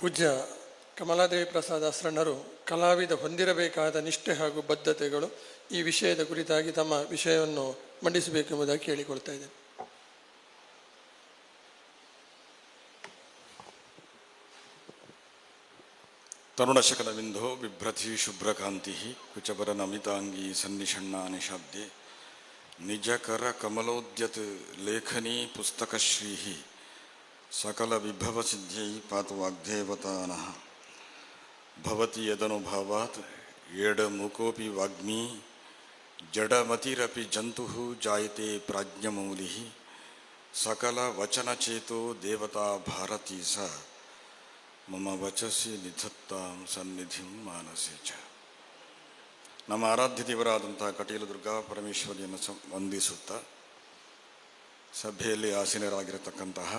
ಪೂಜ್ಯ ಕಮಲಾದೇವಿ ಪ್ರಸಾದ್ ಅಸ್ರಣ್ಣರು ಕಲಾವಿದ ಹೊಂದಿರಬೇಕಾದ ನಿಷ್ಠೆ ಹಾಗೂ ಬದ್ಧತೆಗಳು ಈ ವಿಷಯದ ಕುರಿತಾಗಿ ತಮ್ಮ ವಿಷಯವನ್ನು ಮಂಡಿಸಬೇಕೆಂಬುದಾಗಿ ಕೇಳಿಕೊಳ್ತಾ ಇದ್ದೇನೆ. ತರುಣಶಕಲವಿಂದೋ ಬಿಭ್ರತಿ ಶುಭ್ರಕಾಂತಿ ಕುಚಬರ ನಮಿತಾಂಗಿ ಸನ್ನಿಷಣ್ಣ ನಿಶಾಬ್ದೆ ನಿಜಕರ ಕಮಲೋದ್ಯತ್ ಲೇಖನಿ ಪುಸ್ತಕಶ್ರೀ. ಸಕಲ ವಿಭವ ಸಿದ್ಧೈ ಪಾತು ವಾಗ್ದೇವತಾನಃ ಭವತಿ ಯದನುಭಾವಾತ್ ಎಡಮುಕೋಪಿ ವಾಗ್ಮಿ ಜಡಮತಿರಪಿ ಜಂತು ಜಾಯತೆ ಪ್ರಾಜ್ಞಮೌಲಿ ಸಕಲ ವಚನಚೇತೋ ದೇವತಾ ಭಾರತೀ ಸ ಮಮ ವಚಸ್ಸಿ ನಿಧತ್ತಾಂ ಸನ್ನಿಧಿಂ ಮಾನಸೆ ಚ ನಮ್ಮ ಆರಾಧ್ಯ ದೇವರಾದಂತಹ ಕಟೀಲು ದುರ್ಗಾ ಪರಮೇಶ್ವರಿಯನ್ನು ಸ ವಂದಿಸುತ್ತಾ ಸಭೆಯಲ್ಲಿ ಆಸೀನರಾಗಿರತಕ್ಕಂತಹ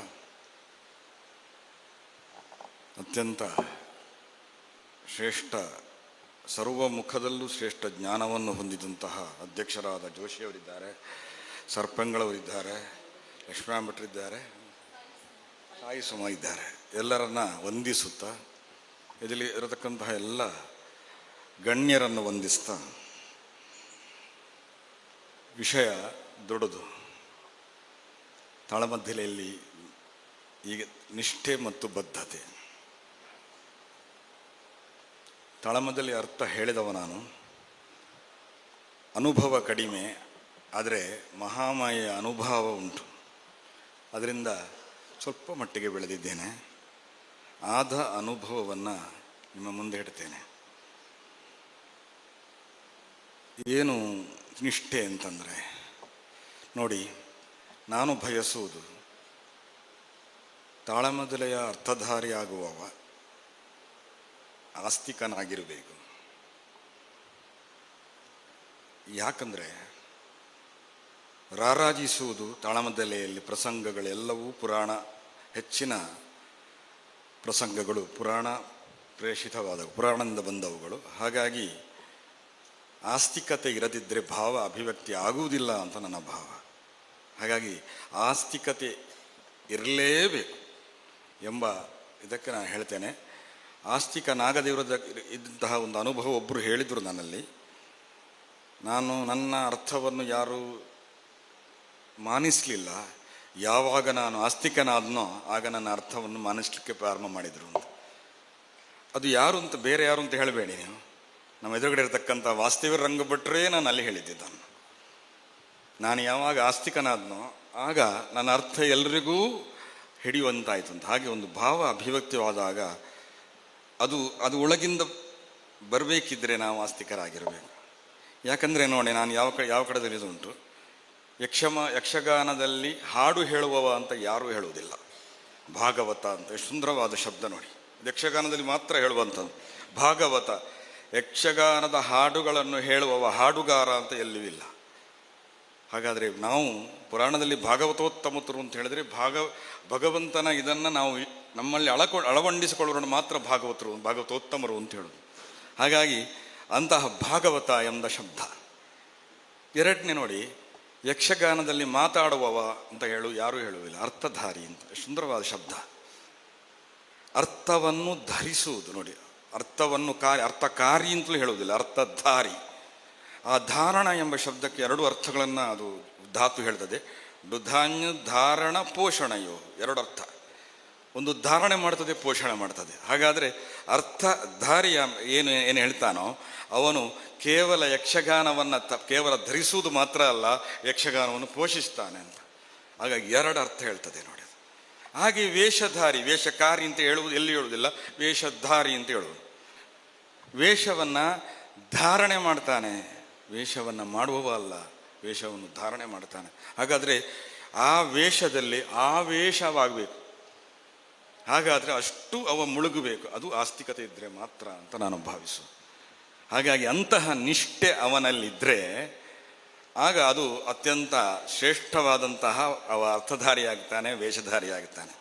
ಅತ್ಯಂತ ಶ್ರೇಷ್ಠ ಸರ್ವ ಮುಖದಲ್ಲೂ ಶ್ರೇಷ್ಠ ಜ್ಞಾನವನ್ನು ಹೊಂದಿದಂತಹ ಅಧ್ಯಕ್ಷರಾದ ಜೋಶಿಯವರಿದ್ದಾರೆ ಸರ್ಪಂಗಳವರಿದ್ದಾರೆ ಲಕ್ಷ್ಮಣಭಟ್ರಿದ್ದಾರೆ ತಾಯಿ ಸುಮ ಇದ್ದಾರೆ. ಎಲ್ಲರನ್ನ ವಂದಿಸುತ್ತಾ, ಇದರಲ್ಲಿ ಇರತಕ್ಕಂತಹ ಎಲ್ಲ ಗಣ್ಯರನ್ನು ವಂದಿಸ್ತಾ, ವಿಷಯ ದೊಡ್ಡದು. ತಾಳಮದ್ದಲೆಯಲ್ಲಿ ಈಗ ನಿಷ್ಠೆ ಮತ್ತು ಬದ್ಧತೆ. ತಾಳಮದ್ದಲೆ ಅರ್ಥ ಹೇಳಿದವ ನಾನು. ಅನುಭವ ಕಡಿಮೆ, ಆದರೆ ಮಹಾಮಾಯೆಯ ಅನುಭವ ಉಂಟು. ಅದರಿಂದ ಸ್ವಲ್ಪ ಮಟ್ಟಿಗೆ ಬೆಳೆದಿದ್ದೇನೆ. ಆದ ಅನುಭವವನ್ನು ನಿಮ್ಮ ಮುಂದೆ ಇಡ್ತೇನೆ. ಏನು ನಿಷ್ಠೆ ಅಂತಂದರೆ, ನೋಡಿ, ನಾನು ಬಯಸುವುದು, ತಾಳಮದಲೆಯ ಅರ್ಥಧಾರಿ ಆಗುವವ ಆಸ್ತಿಕನಾಗಿರಬೇಕು. ಯಾಕಂದರೆ ರಾರಾಜಿಸುವುದು ತಾಳಮದ್ದಲೆಯಲ್ಲಿ ಪ್ರಸಂಗಗಳೆಲ್ಲವೂ ಪುರಾಣ, ಹೆಚ್ಚಿನ ಪ್ರಸಂಗಗಳು ಪುರಾಣ ಪ್ರೇಷಿತವಾದ ಪುರಾಣದಿಂದ ಬಂದವುಗಳು. ಹಾಗಾಗಿ ಆಸ್ತಿಕತೆ ಇರದಿದ್ದರೆ ಭಾವ ಅಭಿವ್ಯಕ್ತಿ ಆಗುವುದಿಲ್ಲ ಅಂತ ನನ್ನ ಭಾವ. ಹಾಗಾಗಿ ಆಸ್ತಿಕತೆ ಇರಲೇಬೇಕು ಎಂಬ ಇದಕ್ಕೆ ನಾನು ಹೇಳ್ತೇನೆ. ಆಸ್ತಿಕನಾಗದಿರದ ಇದ್ದಂತಹ ಒಂದು ಅನುಭವ ಒಬ್ಬರು ಹೇಳಿದರು ನನ್ನಲ್ಲಿ. ನಾನು ನನ್ನ ಅರ್ಥವನ್ನು ಯಾರು ಮಾನಿಸಲಿಲ್ಲ. ಯಾವಾಗ ನಾನು ಆಸ್ತಿಕನಾದ್ನೋ ಆಗ ನನ್ನ ಅರ್ಥವನ್ನು ಮಾನಿಸ್ಲಿಕ್ಕೆ ಪ್ರಾರಂಭ ಮಾಡಿದರು ಅಂತ. ಅದು ಯಾರು ಅಂತ, ಬೇರೆ ಯಾರು ಅಂತ ಹೇಳಬೇಡಿ ನೀವು. ನಮ್ಮ ಎದುರುಗಡೆ ಇರತಕ್ಕಂಥ ವಾಸ್ತವ್ಯ ರಂಗ ಭಟ್ರೇ ನಾನು ಅಲ್ಲಿ ಹೇಳಿದ್ದಿದ್ದನ್ನು. ನಾನು ಯಾವಾಗ ಆಸ್ತಿಕನಾದ್ನೋ ಆಗ ನನ್ನ ಅರ್ಥ ಎಲ್ರಿಗೂ ಹಿಡಿಯುವಂತಾಯಿತು ಅಂತ. ಹಾಗೆ ಒಂದು ಭಾವ ಅಭಿವ್ಯಕ್ತಿವಾದಾಗ ಅದು ಅದು ಒಳಗಿಂದ ಬರಬೇಕಿದ್ರೆ ನಾವು ಆಸ್ತಿಕರಾಗಿರಬೇಕು. ಯಾಕಂದರೆ ನೋಡಿ, ನಾನು ಯಾವ ಕಡೆ, ಯಾವ ಕಡೆದಲ್ಲಿ ಇದು ಉಂಟು? ಯಕ್ಷಮ, ಯಕ್ಷಗಾನದಲ್ಲಿ ಹಾಡು ಹೇಳುವವ ಅಂತ ಯಾರೂ ಹೇಳುವುದಿಲ್ಲ. ಭಾಗವತ ಅಂತ ಸುಂದರವಾದ ಶಬ್ದ ನೋಡಿ. ಯಕ್ಷಗಾನದಲ್ಲಿ ಮಾತ್ರ ಹೇಳುವಂಥದ್ದು. ಭಾಗವತ, ಯಕ್ಷಗಾನದ ಹಾಡುಗಳನ್ನು ಹೇಳುವವ ಹಾಡುಗಾರ ಅಂತ ಎಲ್ಲೂ ಇಲ್ಲ. ಹಾಗಾದರೆ ನಾವು ಪುರಾಣದಲ್ಲಿ ಭಾಗವತೋತ್ತಮತರು ಅಂತ ಹೇಳಿದರೆ ಭಾಗ ಭಗವಂತನ ಇದನ್ನು ನಾವು ನಮ್ಮಲ್ಲಿ ಅಳಕೊ ಅಳವಂಡಿಸಿಕೊಳ್ಳೋರು ಮಾತ್ರ ಭಾಗವತರು, ಭಾಗವತೋತ್ತಮರು ಅಂತ ಹೇಳೋದು. ಹಾಗಾಗಿ ಅಂತಹ ಭಾಗವತ ಎಂಬ ಶಬ್ದ. ಎರಡನೇ ನೋಡಿ, ಯಕ್ಷಗಾನದಲ್ಲಿ ಮಾತಾಡುವವ ಅಂತ ಹೇಳು, ಯಾರೂ ಹೇಳುವುದಿಲ್ಲ. ಅರ್ಥಧಾರಿ ಅಂತ, ಸುಂದರವಾದ ಶಬ್ದ. ಅರ್ಥವನ್ನು ಧರಿಸುವುದು ನೋಡಿ. ಅರ್ಥವನ್ನು ಕಾರ್ಯ, ಅರ್ಥಕಾರಿ ಅಂತಲೂ ಹೇಳುವುದಿಲ್ಲ, ಅರ್ಥಧಾರಿ. ಆ ಧಾರಣ ಎಂಬ ಶಬ್ದಕ್ಕೆ ಎರಡು ಅರ್ಥಗಳನ್ನು ಅದು ಧಾತು ಹೇಳ್ತದೆ. ಡುಧಾನ್ಯ ಧಾರಣ ಪೋಷಣೆಯೋ ಎರಡು ಅರ್ಥ ಒಂದು ಧಾರಣೆ ಮಾಡ್ತದೆ, ಪೋಷಣೆ ಮಾಡ್ತದೆ. ಹಾಗಾದರೆ ಅರ್ಥಧಾರಿಯ ಏನು ಏನು ಹೇಳ್ತಾನೋ, ಅವನು ಕೇವಲ ಯಕ್ಷಗಾನವನ್ನು ತ, ಕೇವಲ ಧರಿಸುವುದು ಮಾತ್ರ ಅಲ್ಲ, ಯಕ್ಷಗಾನವನ್ನು ಪೋಷಿಸ್ತಾನೆ ಅಂತ. ಹಾಗಾಗಿ ಎರಡು ಅರ್ಥ ಹೇಳ್ತದೆ ನೋಡಿ. ಹಾಗೆ ವೇಷಧಾರಿ, ವೇಷಕಾರಿ ಅಂತ ಹೇಳುವುದು ಎಲ್ಲಿ ಹೇಳುವುದಿಲ್ಲ? ವೇಷಧಾರಿ ಅಂತ ಹೇಳುವುದು. ವೇಷವನ್ನು ಧಾರಣೆ ಮಾಡ್ತಾನೆ. ವೇಷವನ್ನು ಮಾಡುವವ ಅಲ್ಲ. ವೇಷವನ್ನು ಧಾರಣೆ ಮಾಡ್ತಾನೆ ಹಾಗಾದರೆ ಆ ವೇಷದಲ್ಲಿ ಆವೇಶವಾಗಬೇಕು. ಹಾಗಾದರೆ ಅಷ್ಟು ಅವ ಮುಳುಗಬೇಕು. ಅದು ಆಸ್ತಿಕತೆ ಇದ್ದರೆ ಮಾತ್ರ ಅಂತ ನಾನು ಭಾವಿಸು. ಹಾಗಾಗಿ ಅಂತಹ ನಿಷ್ಠೆ ಅವನಲ್ಲಿದ್ದರೆ ಆಗ ಅದು ಅತ್ಯಂತ ಶ್ರೇಷ್ಠವಾದಂತಹ ಅವ ಅರ್ಥಧಾರಿಯಾಗ್ತಾನೆ, ವೇಷಧಾರಿಯಾಗ್ತಾನೆ.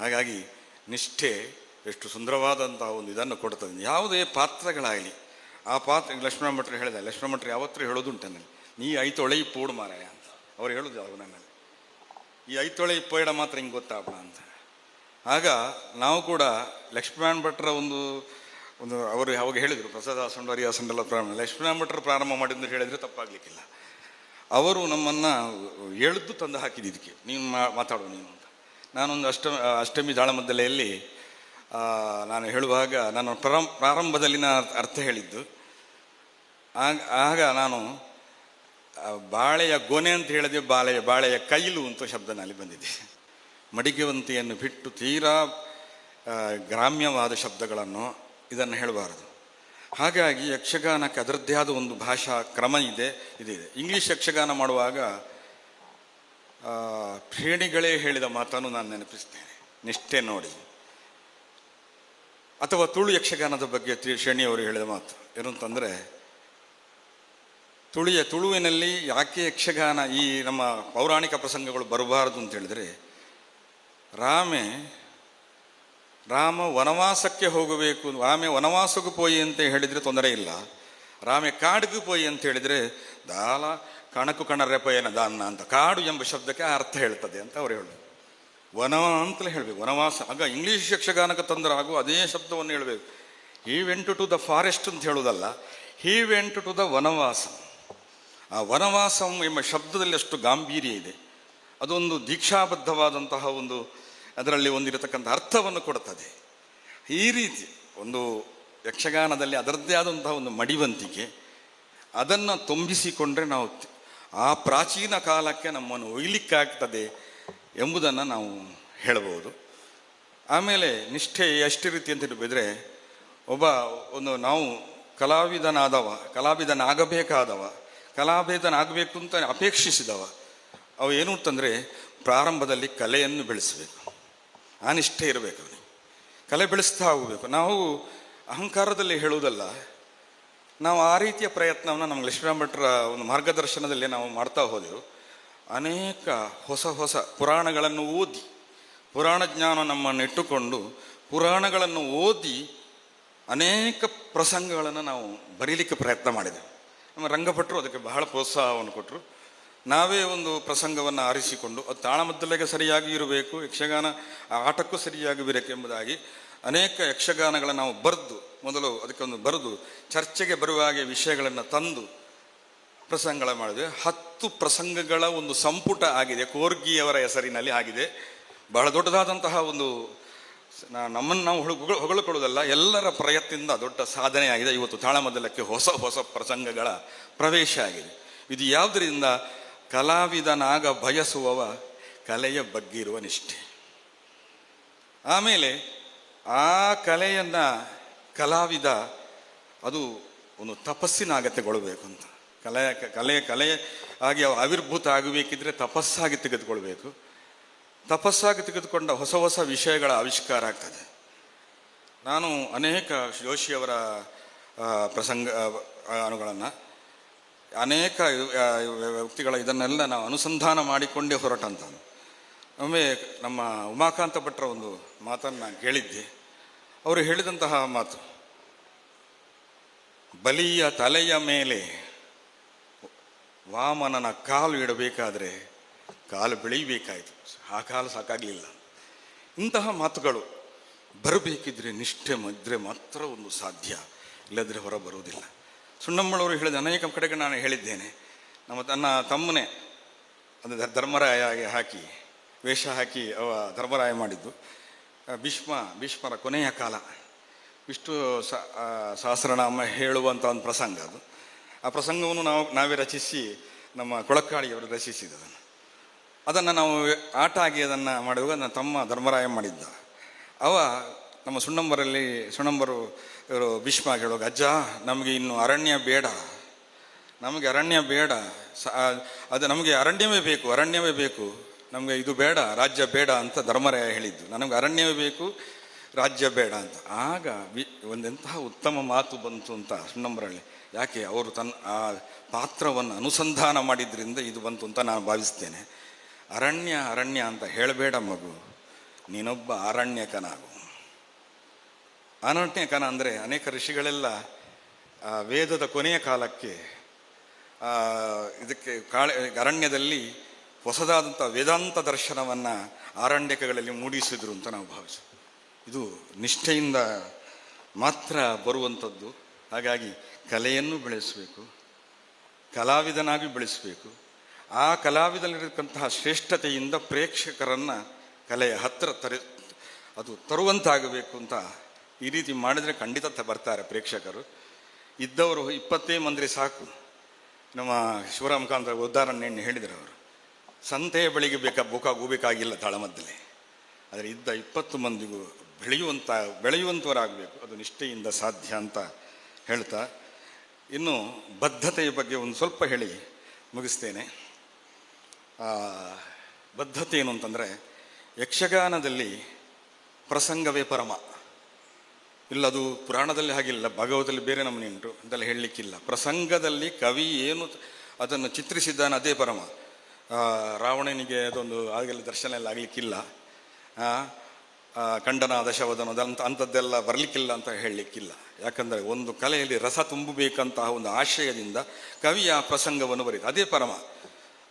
ಹಾಗಾಗಿ ನಿಷ್ಠೆ ಎಷ್ಟು ಸುಂದರವಾದಂತಹ ಒಂದು ಇದನ್ನು ಕೊಡ್ತದೆ. ಯಾವುದೇ ಪಾತ್ರಗಳಾಗಲಿ. ಆ ಪಾತ್ರ ಲಕ್ಷ್ಮಣ ಭಟ್ರು ಹೇಳಿದ, ಲಕ್ಷ್ಮಣ ಭಟ್ರು ಯಾವತ್ತೂ ಹೇಳೋದುಂಟು ನನಗೆ ನೀ ಐತೊಳೆ ಪೂಡು ಮಾರಾಯ ಅಂತ. ಅವ್ರು ಹೇಳೋದು ಅವ್ರು ಮೇಲೆ. ಈ ಐತೊಳೆ ಪೋಯಡ ಮಾತ್ರ ಹಿಂಗೆ ಗೊತ್ತಾಗ ಅಂತ. ಆಗ ನಾವು ಕೂಡ ಲಕ್ಷ್ಮೀನಾರಾಯಣ ಭಟ್ರ ಒಂದು ಒಂದು ಅವರು ಯಾವಾಗ ಹೇಳಿದರು, ಪ್ರಸಾದ ಹಾಸಂಡು ಹರಿಹಾಸಂಡೆಲ್ಲ ಪ್ರಾರಂಭ. ಲಕ್ಷ್ಮೀನಾರಾಯಣ ಭಟ್ರು ಪ್ರಾರಂಭ ಮಾಡಿದ್ರು ಹೇಳಿದರೆ ತಪ್ಪಾಗಲಿಕ್ಕಿಲ್ಲ. ಅವರು ನಮ್ಮನ್ನು ಎಳೆದು ತಂದು ಹಾಕಿದ್ದು ಇದಕ್ಕೆ. ನೀನು ಮಾತಾಡು ನೀನು ಅಂತ. ನಾನೊಂದು ಅಷ್ಟ, ಅಷ್ಟಮಿ ದಾಳಮದ್ದಲೆಯಲ್ಲಿ ನಾನು ಹೇಳುವಾಗ ನಾನು ಪ್ರಾರಂಭದಲ್ಲಿ ಪ್ರಾರಂಭದಲ್ಲಿನ ಅರ್ಥ ಹೇಳಿದ್ದು. ಆಗ ಆಗ ನಾನು ಬಾಳೆಯ ಗೊನೆ ಅಂತ ಹೇಳಿದೆ ಬಾಳೆಯ ಬಾಳೆಯ ಕೈಲು ಅಂತ ಶಬ್ದ ನಲ್ಲಿ ಬಂದಿದೆ. ಮಡಿಗೆವಂತಿಯನ್ನು ಬಿಟ್ಟು ತೀರಾ ಗ್ರಾಮ್ಯವಾದ ಶಬ್ದಗಳನ್ನು ಇದನ್ನು ಹೇಳಬಾರದು. ಹಾಗಾಗಿ ಯಕ್ಷಗಾನಕ್ಕೆ ಅದರದ್ದೇ ಆದ ಒಂದು ಭಾಷಾ ಕ್ರಮ ಇದೆ ಇದಿದೆ ಇಂಗ್ಲೀಷ್ ಯಕ್ಷಗಾನ ಮಾಡುವಾಗ ಪ್ರೇಣಿಗಳೇ ಹೇಳಿದ ಮಾತನ್ನು ನಾನು ನೆನಪಿಸ್ತೇನೆ ನಿಷ್ಠೆ ನೋಡಿ. ಅಥವಾ ತುಳು ಯಕ್ಷಗಾನದ ಬಗ್ಗೆ ಶ್ರೇಣಿಯವರು ಹೇಳಿದ ಮಾತು. ಏನು ಅಂತಂದರೆ ತುಳಿಯ ತುಳುವಿನಲ್ಲಿ ಯಾಕೆ ಯಕ್ಷಗಾನ ಈ ನಮ್ಮ ಪೌರಾಣಿಕ ಪ್ರಸಂಗಗಳು ಬರಬಾರದು ಅಂತ ಹೇಳಿದರೆ, ರಾಮೆ ರಾಮ ವನವಾಸಕ್ಕೆ ಹೋಗಬೇಕು, ರಾಮೆ ವನವಾಸಕ್ಕೂ ಪೋಯಿ ಅಂತ ಹೇಳಿದರೆ ತೊಂದರೆ ಇಲ್ಲ. ರಾಮೆ ಕಾಡಿಗೂ ಪೋಯಿ ಅಂತ ಹೇಳಿದರೆ, ದಾಲ ಕಣಕು ಕಣರೆ ಪಯನ ದಾನ ಅಂತ, ಕಾಡು ಎಂಬ ಶಬ್ದಕ್ಕೆ ಅರ್ಥ ಹೇಳ್ತದೆ ಅಂತ ಅವರು ಹೇಳೋದು ವನ ಅಂತಲೇ ಹೇಳಬೇಕು, ವನವಾಸ. ಆಗ ಇಂಗ್ಲೀಷ್ ಯಕ್ಷಗಾನಕ್ಕೆ ತೊಂದರೆ ಆಗುವ ಅದೇ ಶಬ್ದವನ್ನು ಹೇಳಬೇಕು. ಈ ವೆಂಟ್ ಟು ದ ಫಾರೆಸ್ಟ್ ಅಂತ ಹೇಳುವುದಲ್ಲ ಹಿ ವೆಂಟ್ ಟು ದ ವನವಾಸ. ಆ ವನವಾಸಂ ಎಂಬ ಶಬ್ದದಲ್ಲಿ ಅಷ್ಟು ಗಾಂಭೀರ್ಯ ಇದೆ. ಅದೊಂದು ದೀಕ್ಷಾಬದ್ಧವಾದಂತಹ ಒಂದು ಅದರಲ್ಲಿ ಒಂದಿರತಕ್ಕಂಥ ಅರ್ಥವನ್ನು ಕೊಡುತ್ತದೆ. ಈ ರೀತಿ ಒಂದು ಯಕ್ಷಗಾನದಲ್ಲಿ ಅದರದ್ದೇ ಆದಂತಹ ಒಂದು ಮಡಿವಂತಿಕೆ, ಅದನ್ನು ತುಂಬಿಸಿಕೊಂಡ್ರೆ ನಾವು ಆ ಪ್ರಾಚೀನ ಕಾಲಕ್ಕೆ ನಮ್ಮನ್ನು ಒಯ್ಲಿಕ್ಕಾಗ್ತದೆ ಎಂಬುದನ್ನು ನಾವು ಹೇಳಬಹುದು. ಆಮೇಲೆ ನಿಷ್ಠೆ ಎಷ್ಟು ರೀತಿ ಅಂತ ಹೇಳಿದ್ರೆ, ಒಬ್ಬ ಒಂದು ನಾವು ಕಲಾವಿದನಾದವ, ಕಲಾವಿದನಾಗಬೇಕಾದವ ಕಲಾವಿದನಾಗಬೇಕು ಅಂತ ಅಪೇಕ್ಷಿಸಿದವ. ಅವು ಏನು ಅಂತಂದರೆ ಪ್ರಾರಂಭದಲ್ಲಿ ಕಲೆಯನ್ನು ಬೆಳೆಸಬೇಕು. ಆ ಇರಬೇಕು ಅವನಿಗೆ. ಕಲೆ ಬೆಳೆಸ್ತಾ ಹೋಗಬೇಕು. ನಾವು ಅಹಂಕಾರದಲ್ಲಿ ಹೇಳುವುದಲ್ಲ, ನಾವು ಆ ರೀತಿಯ ಪ್ರಯತ್ನವನ್ನು ನಮ್ಮ ಲಕ್ಷ್ಮೀರಾಮ್ ಭಟ್ರ ಒಂದು ಮಾರ್ಗದರ್ಶನದಲ್ಲಿ ನಾವು ಮಾಡ್ತಾ ಹೋದೆವು. ಅನೇಕ ಹೊಸ ಹೊಸ ಪುರಾಣಗಳನ್ನು ಓದಿ, ಪುರಾಣ ಜ್ಞಾನ ನಮ್ಮನ್ನು ಇಟ್ಟುಕೊಂಡು ಪುರಾಣಗಳನ್ನು ಓದಿ ಅನೇಕ ಪ್ರಸಂಗಗಳನ್ನು ನಾವು ಬರೀಲಿಕ್ಕೆ ಪ್ರಯತ್ನ ಮಾಡಿದೆವು. ನಮ್ಮ ರಂಗಭಟ್ರು ಅದಕ್ಕೆ ಬಹಳ ಪ್ರೋತ್ಸಾಹವನ್ನು ಕೊಟ್ಟರು. ನಾವೇ ಒಂದು ಪ್ರಸಂಗವನ್ನು ಆರಿಸಿಕೊಂಡು ಅದು ತಾಳಮದ್ದಲೆಗೆ ಸರಿಯಾಗಿ ಇರಬೇಕು, ಯಕ್ಷಗಾನ ಆಟಕ್ಕೂ ಸರಿಯಾಗಿ ಇರಬೇಕು ಎಂಬುದಾಗಿ ಅನೇಕ ಯಕ್ಷಗಾನಗಳನ್ನು ನಾವು ಬರೆದು, ಮೊದಲು ಅದಕ್ಕೊಂದು ಬರೆದು, ಚರ್ಚೆಗೆ ಬರುವ ಹಾಗೆ ವಿಷಯಗಳನ್ನು ತಂದು ಪ್ರಸಂಗಗಳ ಮಾಡಿದ್ವಿ. ಹತ್ತು ಪ್ರಸಂಗಗಳ ಒಂದು ಸಂಪುಟ ಆಗಿದೆ, ಕೋರ್ಗಿಯವರ ಹೆಸರಿನಲ್ಲಿ ಆಗಿದೆ. ಬಹಳ ದೊಡ್ಡದಾದಂತಹ ಒಂದು ನಮ್ಮನ್ನು ನಾವು ಹೊಗಳು ಹೊಗಳಿಕೊಳ್ಳೋದಲ್ಲ, ಎಲ್ಲರ ಪ್ರಯತ್ನದಿಂದ ದೊಡ್ಡ ಸಾಧನೆಯಾಗಿದೆ. ಇವತ್ತು ತಾಳಮದಲಕ್ಕೆ ಹೊಸ ಹೊಸ ಪ್ರಸಂಗಗಳ ಪ್ರವೇಶ ಆಗಿದೆ. ಇದು ಯಾವುದರಿಂದ? ಕಲಾವಿದನಾಗ ಬಯಸುವವ ಕಲೆಯ ಬಗ್ಗೆ ಇರುವ ನಿಷ್ಠೆ. ಆಮೇಲೆ ಆ ಕಲೆಯನ್ನು ಕಲಾವಿದ, ಅದು ಒಂದು ತಪಸ್ಸಿನ ಅಗತ್ಯಗೊಳ್ಬೇಕು ಅಂತ ಕಲೆ ಕಲೆ ಕಲೆ ಆಗಿ ಅವಿರ್ಭೂತ ಆಗಬೇಕಿದ್ರೆ ತಪಸ್ಸಾಗಿ ತೆಗೆದುಕೊಳ್ಬೇಕು. ತಪಸ್ಸಾಗಿ ತೆಗೆದುಕೊಂಡ ಹೊಸ ಹೊಸ ವಿಷಯಗಳ ಆವಿಷ್ಕಾರ ಆಗ್ತದೆ. ನಾನು ಅನೇಕ ಜೋಶಿಯವರ ಪ್ರಸಂಗ ಅನುಗಳನ್ನು, ಅನೇಕ ವ್ಯಕ್ತಿಗಳ ಇದನ್ನೆಲ್ಲ ನಾವು ಅನುಸಂಧಾನ ಮಾಡಿಕೊಂಡೇ ಹೊರಟಂತ ಒಮ್ಮೆ ನಮ್ಮ ಉಮಾಕಾಂತ ಭಟ್ರ ಒಂದು ಮಾತನ್ನು ನಾನು ಕೇಳಿದ್ದೆ. ಅವರು ಹೇಳಿದಂತಹ ಮಾತು, ಬಲಿಯ ತಲೆಯ ಮೇಲೆ ವಾಮನನ ಕಾಲು ಇಡಬೇಕಾದ್ರೆ ಕಾಲು ಬೆಳೀಬೇಕಾಯಿತು ಆ ಕಾಲ ಸಾಕಾಗಲಿಲ್ಲ. ಇಂತಹ ಮಾತುಗಳು ಬರಬೇಕಿದ್ರೆ ನಿಷ್ಠೆ, ಮದ್ರೆ ಮಾತ್ರ ಒಂದು ಸಾಧ್ಯ. ಇಲ್ಲದ್ರೆ ಹೊರ ಬರುವುದಿಲ್ಲ. ಸುಣ್ಣಮ್ಮಳವರು ಹೇಳಿದ ಅನೇಕ ಕಡೆಗೆ ನಾನು ಹೇಳಿದ್ದೇನೆ. ನಮ್ಮ ತನ್ನ ತಮ್ಮನೇ ಅಂದರೆ ಧರ್ಮರಾಯ ಹಾಕಿ, ವೇಷ ಹಾಕಿ ಅವ ಧರ್ಮರಾಯ ಮಾಡಿದ್ದು. ಭೀಷ್ಮ, ಭೀಷ್ಮರ ಕೊನೆಯ ಕಾಲ. ವಿಷ್ಣು ಸಹಸ್ರನಾಮ ಹೇಳುವಂಥ ಒಂದು ಪ್ರಸಂಗ ಅದು. ಆ ಪ್ರಸಂಗವನ್ನು ನಾವು, ನಾವೇ ರಚಿಸಿ ನಮ್ಮ ಕೊಳಕಾಳಿಯವರು ರಚಿಸಿದದನ್ನು. ಅದನ್ನು ನಾವು ಆಟ ಆಗಿ ಅದನ್ನು ಮಾಡುವಾಗ ನನ್ನ ತಮ್ಮ ಧರ್ಮರಾಯ ಮಾಡಿದ್ದ. ಅವ ನಮ್ಮ ಸುಣ್ಣಂಬರಲ್ಲಿ ಸುಣ್ಣಂಬರು ಇವರು ಭೀಷ್ಮ ಹೇಳುವಾಗ, ಅಜ್ಜ, ನಮಗೆ ಇನ್ನು ಅರಣ್ಯ ಬೇಡ. ನಮಗೆ ಅರಣ್ಯ ಬೇಡ. ಸ ಅದು ನಮಗೆ ಅರಣ್ಯವೇ ಬೇಕು ಅರಣ್ಯವೇ ಬೇಕು. ನಮಗೆ ಇದು ಬೇಡ, ರಾಜ್ಯ ಬೇಡ ಅಂತ ಧರ್ಮರಾಯ ಹೇಳಿದ್ದು. ನನಗೆ ಅರಣ್ಯವೇ ಬೇಕು, ರಾಜ್ಯ ಬೇಡ ಅಂತ. ಆಗ ವಿ ಒಂದೆಂತಹ ಉತ್ತಮ ಮಾತು ಬಂತು ಅಂತ ಸುಣ್ಣಂಬರಲ್ಲಿ. ಯಾಕೆ? ಅವರು ತನ್ನ ಆ ಪಾತ್ರವನ್ನು ಅನುಸಂಧಾನ ಮಾಡಿದ್ರಿಂದ ಇದು ಬಂತು ಅಂತ ನಾನು ಭಾವಿಸ್ತೇನೆ. ಅರಣ್ಯ ಅರಣ್ಯ ಅಂತ ಹೇಳಬೇಡ ಮಗು. ನೀನೊಬ್ಬ ಅರಣ್ಯಕನಾಗು. ಅನರಣ್ಯಕನ ಅಂದರೆ ಅನೇಕ ಋಷಿಗಳೆಲ್ಲ ವೇದದ ಕೊನೆಯ ಕಾಲಕ್ಕೆ ಇದಕ್ಕೆ ಕಾಳ, ಅರಣ್ಯದಲ್ಲಿ ಹೊಸದಾದಂಥ ವೇದಾಂತ ದರ್ಶನವನ್ನು ಆರಣ್ಯಕಗಳಲ್ಲಿ ಮೂಡಿಸಿದ್ರು ಅಂತ ನಾವು ಭಾವಿಸ. ಇದು ನಿಷ್ಠೆಯಿಂದ ಮಾತ್ರ ಬರುವಂಥದ್ದು ಹಾಗಾಗಿ ಕಲೆಯನ್ನು ಬೆಳೆಸಬೇಕು. ಕಲಾವಿದನಾಗಿ ಬೆಳೆಸಬೇಕು. ಆ ಕಲಾವಿದಲ್ಲಿರತಕ್ಕಂತಹ ಶ್ರೇಷ್ಠತೆಯಿಂದ ಪ್ರೇಕ್ಷಕರನ್ನು ಕಲೆಯ ಹತ್ತಿರ ತರಿ, ಅದು ತರುವಂತಾಗಬೇಕು ಅಂತ ಈ ರೀತಿ ಮಾಡಿದರೆ ಖಂಡಿತ ಬರ್ತಾರೆ ಪ್ರೇಕ್ಷಕರು. ಇದ್ದವರು ಇಪ್ಪತ್ತೇ ಮಂದಿ ಸಾಕು. ನಮ್ಮ ಶಿವರಾಮಕಾಂತ ಉದಾಹರಣೆಯನ್ನು ಹೇಳಿದರು ಅವರು. ಸಂತೆಯ ಬೆಳಿಗ್ಗೆ ಬೇಕಾ ಬೇಕಾಗಿಲ್ಲ ತಾಳಮದ್ದಲ್ಲಿ ಆದರೆ ಇದ್ದ ಇಪ್ಪತ್ತು ಮಂದಿಗೂ ಬೆಳೆಯುವಂಥ ಬೆಳೆಯುವಂಥವರಾಗಬೇಕು ಅದು ನಿಷ್ಠೆಯಿಂದ ಸಾಧ್ಯ ಅಂತ ಹೇಳ್ತಾ. ಇನ್ನು ಬದ್ಧತೆಯ ಬಗ್ಗೆ ಒಂದು ಸ್ವಲ್ಪ ಹೇಳಿ ಮುಗಿಸ್ತೇನೆ. ಬದ್ಧತೆ ಏನು ಅಂತಂದರೆ ಯಕ್ಷಗಾನದಲ್ಲಿ ಪ್ರಸಂಗವೇ ಪರಮ. ಇಲ್ಲ ಅದು ಪುರಾಣದಲ್ಲಿ ಹಾಗಿಲ್ಲ, ಭಾಗವತದಲ್ಲಿ ಬೇರೆ ನಮೂನೆ ಉಂಟು ಅಂತೆಲ್ಲ ಹೇಳಲಿಕ್ಕಿಲ್ಲ. ಪ್ರಸಂಗದಲ್ಲಿ ಕವಿ ಏನು ಅದನ್ನು ಚಿತ್ರಿಸಿದ್ದಾನೆ ಅದೇ ಪರಮ. ರಾವಣನಿಗೆ ಅದೊಂದು ಆಗಲಿ ದರ್ಶನ ಎಲ್ಲ ಆಗಲಿಕ್ಕಿಲ್ಲ. ಖಂಡನ ದಶವದನ, ಅದಂತ, ಅಂಥದ್ದೆಲ್ಲ ಬರಲಿಕ್ಕಿಲ್ಲ ಅಂತ ಹೇಳಲಿಕ್ಕಿಲ್ಲ. ಯಾಕಂದರೆ ಒಂದು ಕಲೆಯಲ್ಲಿ ರಸ ತುಂಬಬೇಕಂತಹ ಒಂದು ಆಶಯದಿಂದ ಕವಿಯ ಪ್ರಸಂಗವನ್ನು ಬರೀತು ಅದೇ ಪರಮ.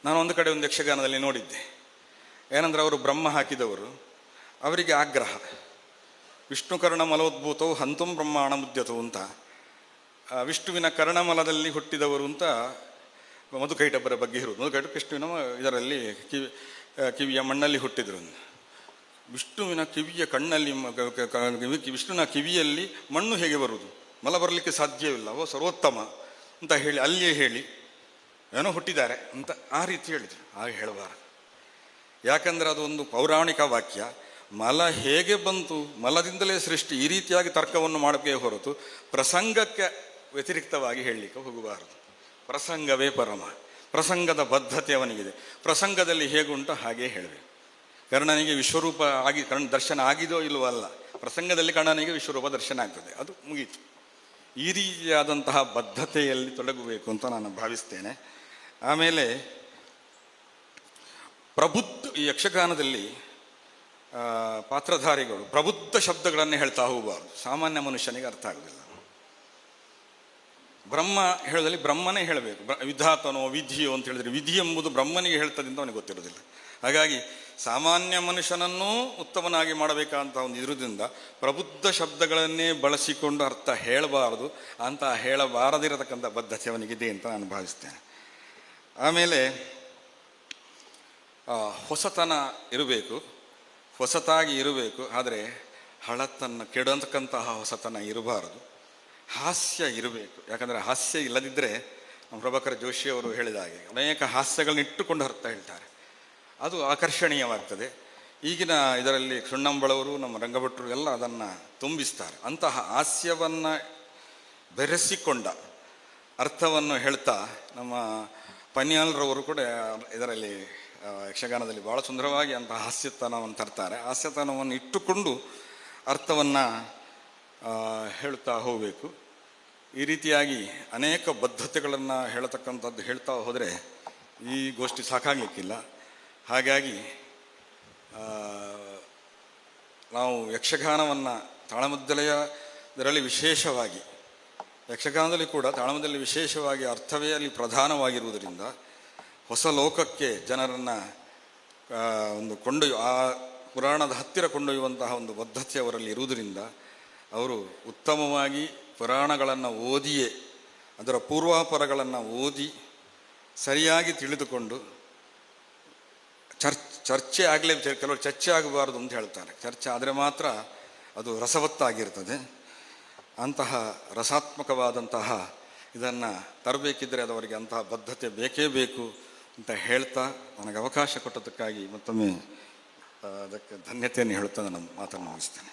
ನಾನು ಒಂದು ಕಡೆ ಒಂದು ಯಕ್ಷಗಾನದಲ್ಲಿ ನೋಡಿದ್ದೆ. ಏನಂದ್ರೆ ಅವರು ಬ್ರಹ್ಮ ಹಾಕಿದವರು. ಅವರಿಗೆ ಆಗ್ರಹ. ವಿಷ್ಣು ಕರ್ಣ ಮಲೋದ್ಭೂತವು ಹಂತಂ ಬ್ರಹ್ಮಾಣ ಮುದ್ಯತವು ಅಂತ. ವಿಷ್ಣುವಿನ ಕರ್ಣಮಲದಲ್ಲಿ ಹುಟ್ಟಿದವರು ಅಂತ ಮಧುಕೈಟಬ್ಬರ ಬಗ್ಗೆ ಇರುವುದು ಮಧುಕೈಟ ವಿಷ್ಣುವಿನ ಇದರಲ್ಲಿ ಕಿವಿ ಕಿವಿಯ ಮಣ್ಣಲ್ಲಿ ಹುಟ್ಟಿದ್ರು. ವಿಷ್ಣುವಿನ ಕಿವಿಯ ಕಣ್ಣಲ್ಲಿ ವಿಷ್ಣುವಿನ ಕಿವಿಯಲ್ಲಿ ಮಣ್ಣು ಹೇಗೆ ಬರುವುದು? ಮಲ ಬರಲಿಕ್ಕೆ ಸಾಧ್ಯವಿಲ್ಲ ಅವ ಸರ್ವೋತ್ತಮ ಅಂತ ಹೇಳಿ, ಅಲ್ಲಿಯೇ ಹೇಳಿ ಏನೋ ಹುಟ್ಟಿದ್ದಾರೆ ಅಂತ ಆ ರೀತಿ ಹೇಳಿದರು. ಹಾಗೆ ಹೇಳಬಾರ ಯಾಕಂದ್ರೆ ಅದು ಒಂದು ಪೌರಾಣಿಕ ವಾಕ್ಯ, ಮಲ ಹೇಗೆ ಬಂತು, ಮಲದಿಂದಲೇ ಸೃಷ್ಟಿ ಈ ರೀತಿಯಾಗಿ ತರ್ಕವನ್ನು ಮಾಡಬೇಕೇ ಹೊರತು ಪ್ರಸಂಗಕ್ಕೆ ವ್ಯತಿರಿಕ್ತವಾಗಿ ಹೇಳಲಿಕ್ಕೆ ಹೋಗಬಾರದು ಪ್ರಸಂಗವೇ ಪರಮ, ಪ್ರಸಂಗದ ಬದ್ಧತೆ ಅವನಿಗಿದೆ. ಪ್ರಸಂಗದಲ್ಲಿ ಹೇಗುಂಟು ಹಾಗೇ ಹೇಳಬೇಕು ಕರ್ಣನಿಗೆ ವಿಶ್ವರೂಪ ಆಗಿ, ಕರ್ಣ ದರ್ಶನ ಆಗಿದೋ ಇಲ್ಲವೋ ಅಲ್ಲ, ಪ್ರಸಂಗದಲ್ಲಿ ಕರ್ಣನಿಗೆ ವಿಶ್ವರೂಪ ದರ್ಶನ ಆಗ್ತದೆ. ಅದು ಮುಗೀತು. ಈ ರೀತಿಯಾದಂತಹ ಬದ್ಧತೆಯಲ್ಲಿ ತೊಡಗಬೇಕು ಅಂತ ನಾನು ಭಾವಿಸ್ತೇನೆ. ಆಮೇಲೆ ಪ್ರಬುದ್ಧ ಯಕ್ಷಗಾನದಲ್ಲಿ ಪಾತ್ರಧಾರಿಗಳು ಪ್ರಬುದ್ಧ ಶಬ್ದಗಳನ್ನೇ ಹೇಳ್ತಾ ಹೋಗಬಾರ್ದು. ಸಾಮಾನ್ಯ ಮನುಷ್ಯನಿಗೆ ಅರ್ಥ ಆಗುವುದಿಲ್ಲ ಬ್ರಹ್ಮ ಹೇಳೋದಲ್ಲಿ ಬ್ರಹ್ಮನೇ ಹೇಳಬೇಕು. ವಿಧಾತನೋ ವಿಧಿಯೋ ಅಂತ ಹೇಳಿದ್ರೆ ವಿಧಿ ಎಂಬುದು ಬ್ರಹ್ಮನಿಗೆ ಹೇಳ್ತದಿಂದ ಅವನಿಗೆ ಗೊತ್ತಿರೋದಿಲ್ಲ. ಹಾಗಾಗಿ ಸಾಮಾನ್ಯ ಮನುಷ್ಯನನ್ನೂ ಉತ್ತಮನಾಗಿ ಮಾಡಬೇಕಂತ ಒಂದು ಇದರಿಂದ ಪ್ರಬುದ್ಧ ಶಬ್ದಗಳನ್ನೇ ಬಳಸಿಕೊಂಡು ಅರ್ಥ ಹೇಳಬಾರದು. ಅಂತ ಹೇಳಬಾರದಿರತಕ್ಕಂಥ ಬದ್ಧತೆ ಅವನಿಗಿದೆ ಅಂತ ನಾನು ಭಾವಿಸ್ತೇನೆ. ಆಮೇಲೆ ಹೊಸತನ ಇರಬೇಕು. ಹೊಸತಾಗಿ ಇರಬೇಕು. ಆದರೆ ಹಳತನ್ನು ಕೆಡತಕ್ಕಂತಹ ಹೊಸತನ ಇರಬಾರದು. ಹಾಸ್ಯ ಇರಬೇಕು. ಯಾಕಂದರೆ ಹಾಸ್ಯ ಇಲ್ಲದಿದ್ದರೆ ಪ್ರಭಾಕರ್ ಪ್ರಭಾಕರ ಜೋಶಿ ಅವರು ಹೇಳಿದ ಹಾಗೆ ಅನೇಕ ಹಾಸ್ಯಗಳನ್ನ ಇಟ್ಟುಕೊಂಡು ಅರ್ಥ ಹೇಳ್ತಾರೆ. ಅದು ಆಕರ್ಷಣೀಯವಾಗ್ತದೆ. ಈಗಿನ ಇದರಲ್ಲಿ ಸುಣ್ಣಂಬಳವರು ನಮ್ಮ ರಂಗಭಟ್ರು ಎಲ್ಲ ಅದನ್ನು ತುಂಬಿಸ್ತಾರೆ. ಅಂತಹ ಹಾಸ್ಯವನ್ನು ಬೆರೆಸಿಕೊಂಡ ಅರ್ಥವನ್ನು ಹೇಳ್ತಾ ನಮ್ಮ ಪನ್ಯಾಲ್ರವರು ಕೂಡ ಇದರಲ್ಲಿ ಯಕ್ಷಗಾನದಲ್ಲಿ ಭಾಳ ಸುಂದರವಾಗಿ ಅಂತಹ ಹಾಸ್ಯತನವನ್ನು ತರ್ತಾರೆ. ಹಾಸ್ಯತನವನ್ನು ಇಟ್ಟುಕೊಂಡು ಅರ್ಥವನ್ನು ಹೇಳ್ತಾ ಹೋಗಬೇಕು. ಈ ರೀತಿಯಾಗಿ ಅನೇಕ ಬದ್ಧತೆಗಳನ್ನು ಹೇಳತಕ್ಕಂಥದ್ದು ಹೇಳ್ತಾ ಹೋದರೆ ಈ ಗೋಷ್ಠಿ ಸಾಕಾಗಲಿಕ್ಕಿಲ್ಲ. ಹಾಗಾಗಿ ನಾವು ಯಕ್ಷಗಾನವನ್ನು ತಾಳಮದ್ದಲೆಯದರಲ್ಲಿ ವಿಶೇಷವಾಗಿ, ಯಕ್ಷಗಾನದಲ್ಲಿ ಕೂಡ ತಾಳಮದಲ್ಲಿ ವಿಶೇಷವಾಗಿ ಅರ್ಥವೇ ಅಲ್ಲಿ ಪ್ರಧಾನವಾಗಿರುವುದರಿಂದ ಹೊಸ ಲೋಕಕ್ಕೆ ಜನರನ್ನು ಒಂದು ಕೊಂಡೊಯ್ಯು ಆ ಪುರಾಣದ ಹತ್ತಿರ ಕೊಂಡೊಯ್ಯುವಂತಹ ಒಂದು ಬದ್ಧತೆ ಅವರಲ್ಲಿ ಇರುವುದರಿಂದ ಅವರು ಉತ್ತಮವಾಗಿ ಪುರಾಣಗಳನ್ನು ಓದಿಯೇ, ಅದರ ಪೂರ್ವಾಪರಗಳನ್ನು ಓದಿ ಸರಿಯಾಗಿ ತಿಳಿದುಕೊಂಡು ಚರ್ಚ್ ಚರ್ಚೆ ಆಗಲೇ ಕೆಲವರು ಚರ್ಚೆ ಆಗಬಾರದು ಅಂತ ಹೇಳ್ತಾರೆ. ಚರ್ಚೆ ಆದರೆ ಮಾತ್ರ ಅದು ರಸವತ್ತಾಗಿರ್ತದೆ. ಅಂತಹ ರಸಾತ್ಮಕವಾದಂತಹ ಇದನ್ನು ತರಬೇಕಿದ್ದರೆ ಅದು ಅವರಿಗೆ ಅಂತಹ ಬದ್ಧತೆ ಬೇಕೇ ಬೇಕು ಅಂತ ಹೇಳ್ತಾ ನನಗೆ ಅವಕಾಶ ಕೊಟ್ಟದಕ್ಕಾಗಿ ಮತ್ತೊಮ್ಮೆ ಅದಕ್ಕೆ ಧನ್ಯತೆಯನ್ನು ಹೇಳುತ್ತಾ ನಾನು ಮಾತನ್ನು ಮುಗಿಸ್ತೇನೆ.